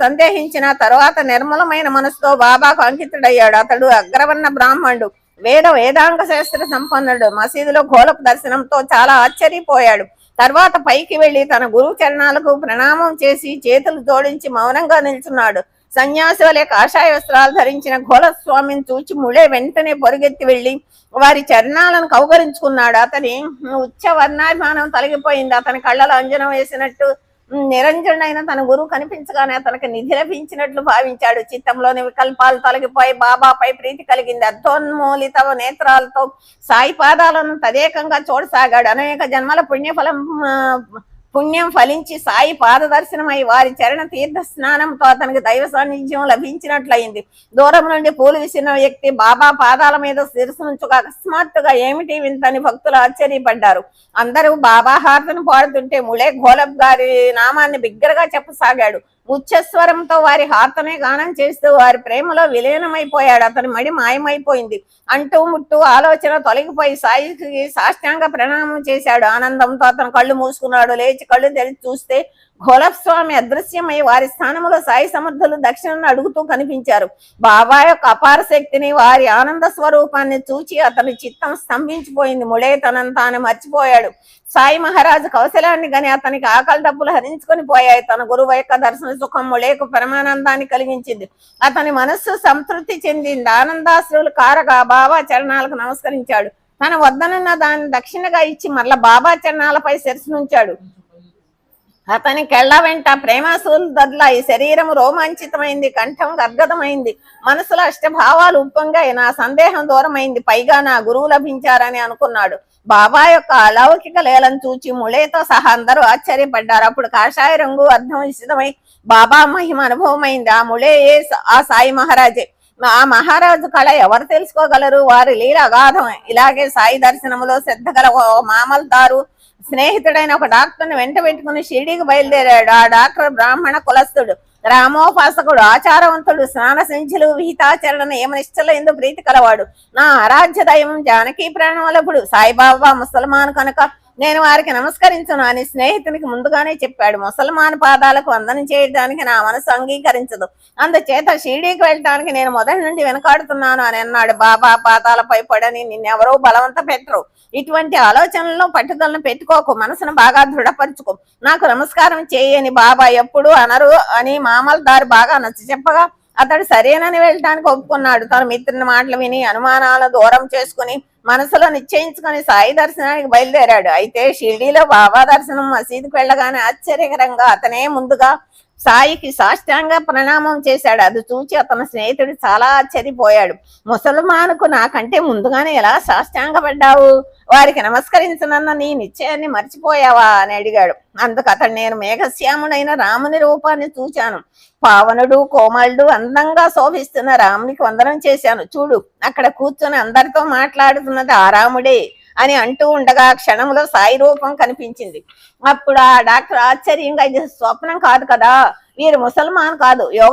సందేహించిన తరువాత నిర్మలమైన మనసుతో బాబాకు అంకితుడయ్యాడు. అతడు అగ్రవర్ణ బ్రాహ్మణుడు వేద వేదాంగ శాస్త్ర సంపన్నుడు మసీదులో గోలపు దర్శనంతో చాలా ఆశ్చర్యపోయాడు. తర్వాత పైకి వెళ్ళి తన గురువు చరణాలకు ప్రణామం చేసి చేతులు జోడించి మౌనంగా నిల్చున్నాడు. సన్యాసి వలె కాషాయ వస్త్రాలు ధరించిన ఘోలస్వామిని చూచి ముళే వెంటనే పొరుగెత్తి వెళ్ళి వారి చరణాలను కౌగరించుకున్నాడు అతని ఉచ్చ వర్ణాభిమానం తొలగిపోయింది. అతని కళ్ళలో అంజనం వేసినట్టు నిరంజనుడైన తన గురువు కనిపించగానే అతనికి నిధి లభించినట్లు భావించాడు. చిత్తంలోని వికల్పాలు తొలగిపోయి బాబాపై ప్రీతి కలిగింది. అర్థోన్మూలిత నేత్రాలతో సాయి పాదాలను తదేకంగా చూడసాగాడు. అనేక జన్మల పుణ్యఫలం పుణ్యం ఫలించి సాయి పాదదర్శనమై వారి చరణ తీర్థ స్నానంతో అతనికి దైవ సాన్నిధ్యం లభించినట్లయింది. దూరం నుండి పూలు విసిన వ్యక్తి బాబా పాదాల మీద శిరసు అకస్మాత్తుగా ఏమిటి వింతని భక్తులు ఆశ్చర్యపడ్డారు. అందరూ బాబా హారతను పాడుతుంటే ముళే ఘోలబ్ గారి నామాన్ని బిగ్గరగా చెప్పసాగాడు. ఉచ్చస్వరంతో వారి హార్తనే గానం చేస్తూ వారి ప్రేమలో విలీనమైపోయాడు. అతని మడి మాయమైపోయింది. అంటూ ముట్టు ఆలోచన తొలగిపోయి సాయికి సాష్టాంగ ప్రణామం చేశాడు. ఆనందంతో అతను కళ్ళు మూసుకున్నాడు. లేచి కళ్ళు తెరిచి చూస్తే స్వామి అదృశ్యమై వారి స్థానంలో సాయి సమర్థులు దక్షిణను అడుగుతూ కనిపించారు. బాబా యొక్క అపార శక్తిని వారి ఆనంద స్వరూపాన్ని చూచి అతని చిత్తం స్తంభించిపోయింది. ముళే తనను తాను మర్చిపోయాడు. సాయి మహారాజు కౌశలాన్ని గని అతనికి ఆకలి డబ్బులు హరించుకొని పోయాయి. తన గురువు యొక్క దర్శన సుఖం ముళేకు పరమానందాన్ని కలిగించింది. అతని మనస్సు సంతృప్తి చెందింది. ఆనందాశ్రులు కారగా బాబా చరణాలకు నమస్కరించాడు. తన వద్దనున్న దాన్ని దక్షిణగా ఇచ్చి మరల బాబా చరణాలపై శిరస్సునుంచాడు అతని కెళ్ళ వెంట ప్రేమాసూలు దద్ల ఈ శరీరం రోమాంచితమైంది కంఠం గద్గదమైంది. మనసులో అష్టభావాలు ఉప్పంగా నా సందేహం దూరమైంది. పైగా నా గురువు లభించారని అనుకున్నాడు. బాబా యొక్క అలౌకిక లేలను చూచి ముళేతో సహా అందరూ ఆశ్చర్యపడ్డారు. అప్పుడు కాషాయ రంగు అర్థం విసిదమై బాబా మహిమ అనుభవమైంది. ఆ ముళే ఆ సాయి మహారాజే. ఆ మహారాజు కళ ఎవరు తెలుసుకోగలరు? వారి లీల అగాధం ఇలాగే సాయి దర్శనములో శ్రద్ధ గల మామల్దారు స్నేహితుడైన ఒక డాక్టర్ని వెంట పెట్టుకుని షిరిడీకి బయలుదేరాడు. ఆ డాక్టర్ బ్రాహ్మణ కులస్థుడు రామోపాసకుడు ఆచారవంతుడు స్నాన సంచులు విహితాచరణ నియమనిష్టల ఎందు ప్రీతి కలవాడు నా ఆరాధ్య దైవం జానకి ప్రాణవలభుడు సాయిబాబా ముసల్మాన్ కనుక నేను వారికి నమస్కరించను అని స్నేహితునికి ముందుగానే చెప్పాడు. ముసల్మాన్ పాదాలకు వందనం చేయడానికి నా మనసు అంగీకరించదు. అందుచేత షిరిడీకి వెళ్ళటానికి నేను మొదటి నుండి వెనకాడుతున్నాను అని అన్నాడు. బాబా పాదాలపై పడని నిన్నెవరూ బలవంత పెట్టరు. ఇటువంటి ఆలోచనలను పట్టుదలను పెట్టుకోకు. మనసును బాగా దృఢపరుచుకో. నాకు నమస్కారం చేయని బాబా ఎప్పుడు అనరు అని మామలదారు బాగా నచ్చ చెప్పగా అతడు సరేనని వెళ్ళటానికి ఒప్పుకున్నాడు. తన మిత్రుని మాటలు విని అనుమానాలు దూరం చేసుకుని మనసులో నిశ్చయించుకొని సాయి దర్శనానికి బయలుదేరాడు. అయితే షిరిడీలో బాబా దర్శనం మసీదుకు వెళ్ళగానే ఆశ్చర్యకరంగా అతనే ముందుగా సాయికి సాష్టాంగ ప్రణామం చేశాడు. అది చూచి అతని స్నేహితుడు చాలా ఆశ్చర్యపోయాడు. ముసల్మానుకు నాకంటే ముందుగానే ఎలా సాష్టాంగపడ్డావు? వారికి నమస్కరించనన్న నీ నిశ్చయాన్ని మర్చిపోయావా? అని అడిగాడు. అందుకు అతడు నేను మేఘశ్యాముడైన రాముని రూపాన్ని చూచాను. పావనుడు కోమలుడు అందంగా శోభిస్తున్న రామునికి వందనం చేశాను. చూడు అక్కడ కూర్చొని అందరితో చేస్తున్నది ఆ రాముడే అని అంటూ ఉండగా క్షణంలో సాయి రూపం కనిపించింది. అప్పుడు ఆ డాక్టర్ ఆశ్చర్యంగా ఇది స్వప్నం కాదు కదా వీరు ముసల్మాన్ కాదు యోగ